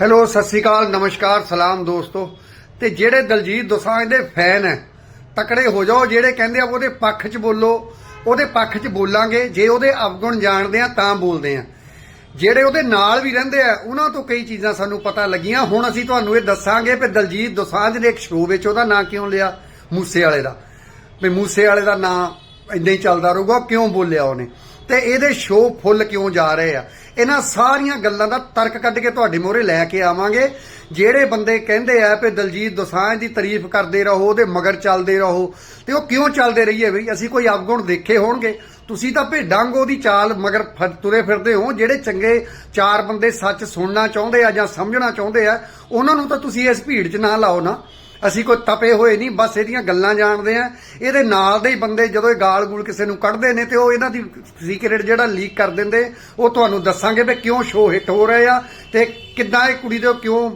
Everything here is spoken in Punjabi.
ਹੈਲੋ, ਸਤਿ ਸ਼੍ਰੀ ਅਕਾਲ, ਨਮਸਕਾਰ, ਸਲਾਮ ਦੋਸਤੋ। ਤੇ ਜਿਹੜੇ ਦਲਜੀਤ ਦੋਸਾਂਝ ਦੇ ਫੈਨ ਹੈ ਤਕੜੇ ਹੋ ਜਾਓ, ਜਿਹੜੇ ਕਹਿੰਦੇ ਆ ਉਹਦੇ ਪੱਖ 'ਚ ਬੋਲੋ, ਉਹਦੇ ਪੱਖ 'ਚ ਬੋਲਾਂਗੇ, ਜੇ ਉਹਦੇ ਅਵਗੁਣ ਜਾਣਦੇ ਆ ਤਾਂ ਬੋਲਦੇ ਆ। ਜਿਹੜੇ ਉਹਦੇ ਨਾਲ ਵੀ ਰਹਿੰਦੇ ਆ, ਉਹਨਾਂ ਤੋਂ ਕਈ ਚੀਜ਼ਾਂ ਸਾਨੂੰ ਪਤਾ ਲੱਗੀਆਂ। ਹੁਣ ਅਸੀਂ ਤੁਹਾਨੂੰ ਇਹ ਦੱਸਾਂਗੇ ਕਿ ਦਲਜੀਤ ਦੋਸਾਂਝ ਨੇ ਇੱਕ ਸ਼ੋਅ ਵਿੱਚ ਉਹਦਾ ਨਾਂ ਕਿਉਂ ਲਿਆ? ਮੂਸੇ ਵਾਲੇ ਦਾ। ਵੀ ਮੂਸੇ ਵਾਲੇ ਦਾ ਨਾਂ ਇਦਾਂ ਹੀ ਚੱਲਦਾ ਰਹੂਗਾ, ਕਿਉਂ ਬੋਲਿਆ ਉਹਨੇ? ਤੇ ਇਹਦੇ ਸ਼ੋਅ ਫੁੱਲ ਕਿਉਂ ਜਾ ਰਹੇ ਆ? ਇਹਨਾਂ ਸਾਰੀਆਂ ਗੱਲਾਂ ਦਾ ਤਰਕ ਕੱਢ ਕੇ ਤੁਹਾਡੇ ਮੋਹਰੇ ਲੈ ਕੇ ਆਵਾਂਗੇ। ਜਿਹੜੇ ਬੰਦੇ ਕਹਿੰਦੇ ਆ ਕਿ ਦਲਜੀਤ ਦੋਸਾਂਝ ਦੀ ਤਾਰੀਫ ਕਰਦੇ ਰਹੋ, ਉਹਦੇ ਮਗਰ ਚੱਲਦੇ ਰਹੋ, ਤੇ ਉਹ ਕਿਉਂ ਚੱਲਦੇ ਰਹੀਏ ਬਈ? ਅਸੀਂ ਕੋਈ ਅਵਗੁਣ ਦੇਖੇ ਹੋਣਗੇ। ਤੁਸੀਂ ਤਾਂ ਭੇਡਾਂਗ ਉਹਦੀ ਚਾਲ ਮਗਰ ਫਿਰ- ਤੁਰੇ ਫਿਰਦੇ ਹੋ। ਜਿਹੜੇ ਚੰਗੇ ਚਾਰ ਬੰਦੇ ਸੱਚ ਸੁਣਨਾ ਚਾਹੁੰਦੇ ਆ ਜਾਂ ਸਮਝਣਾ ਚਾਹੁੰਦੇ ਆ, ਉਹਨਾਂ ਨੂੰ ਤਾਂ ਤੁਸੀਂ ਇਸ ਭੀੜ 'ਚ ਨਾ ਲਾਓ ਨਾ। ਅਸੀਂ ਕੋਈ ਤਪੇ ਹੋਏ ਨਹੀਂ, ਬਸ ਇਹਦੀਆਂ ਗੱਲਾਂ ਜਾਣਦੇ ਆ। ਇਹਦੇ ਨਾਲ ਦੇ ਹੀ ਬੰਦੇ ਜਦੋਂ ਇਹ ਗਾਲ ਗੂਲ ਕਿਸੇ ਨੂੰ ਕੱਢਦੇ ਨੇ ਤੇ ਉਹ ਇਹਨਾਂ ਦੀ ਸੀਕ੍ਰੇਟ ਜਿਹੜਾ ਲੀਕ ਕਰ ਦਿੰਦੇ, ਉਹ ਤੁਹਾਨੂੰ ਦੱਸਾਂਗੇ ਵੀ ਕਿਉਂ ਸ਼ੋਅ ਹਿੱਟ ਹੋ ਰਹੇ ਆ ਤੇ ਕਿੱਦਾਂ ਇਹ ਕੁੜੀ ਦੇ ਕਿਉਂ